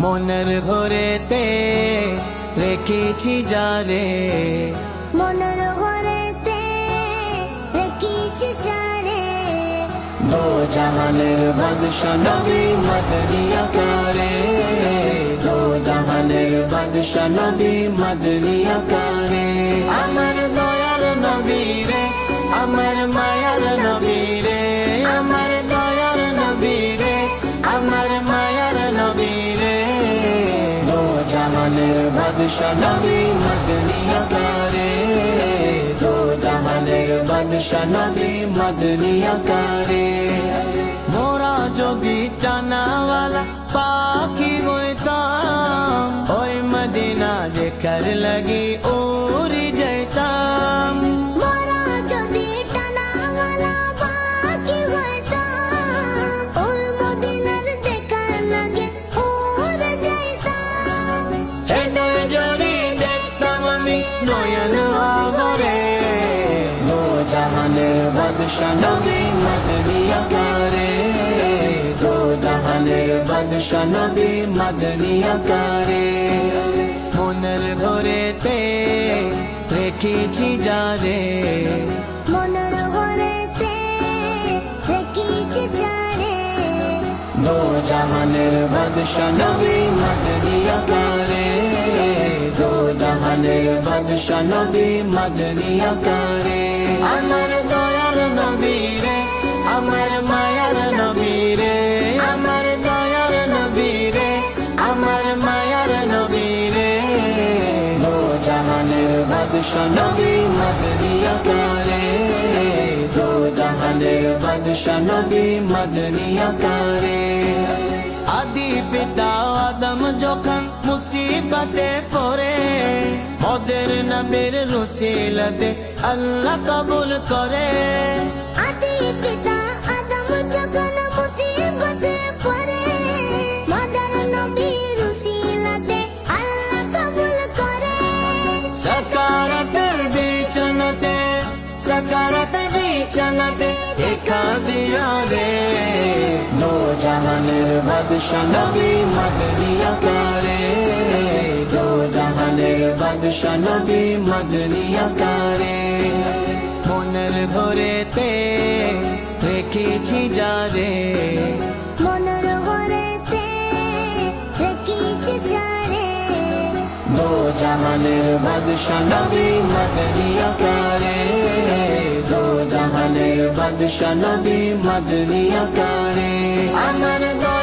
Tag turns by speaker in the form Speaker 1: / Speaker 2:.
Speaker 1: মনের ঘরেতে রেখেছি যারে
Speaker 2: মনের ঘরেতে রেখেছি চারে
Speaker 1: দো জাহানের বাদশা নবী মদনিয়া করে দো জাহানের বাদশা নবী মদনিয়া করে আমার দয়ার নবী রে আমার মায়ার নবী জাহানের বাদশা নবী মদনী আকারে। দো জাহানের বাদশা নবী মদনী আকারে। মোরা যদি টানাওয়ালা পাখি হইতাম, ওই মদিনা দেখার লাগি উড়ি নয়ন আবরে। দো জাহানের বাদশা নবী মদনিয়া করে দো জাহানের বাদশা নবী মদনিয়া করে মনের ঘরেতে রেখেছি যারে।
Speaker 2: মনের ঘরেতে রেখেছি চারে
Speaker 1: দো জাহানের বাদশা নবী মদনিয়া করে জাহানের বাদশা নবী মদনিয়া করে। আমার দয়ার নবী রে, আমার মায়ার নবী রে। আমার দয়ার নবী রে, আমার মায়ার নবী রে। দো জাহানের বাদশা নবী মদনিয়া করে। দো জাহানের বাদশা নবী মদনিয়া করে। আদি পিতা আদম যখন মুসিবতে পড়ে। মদের নবীর রসিলতে আল্লাহ কবুল করে।
Speaker 2: আদি পিতা আদম যখন মুসিবতে পড়ে মাদার নবীর উসিলাতে আল্লাহ কবুল করে।
Speaker 1: সকারতের বিচনতে সকারতের বিচনতে দেখা দিয়া রে জাহানের বাদশা নবী মদনিয়া করে দো জাহানের বাদশা নবী মদনিয়া করে মনের ঘরেতে রেখেছি যারে
Speaker 2: মনের ঘরেতে রেখেছি চারে
Speaker 1: দো জাহানের বাদশা নবী মদনিয়া করে দো জাহানের বাদশা নবী মদনিয়া প্রাণে আমার দয়া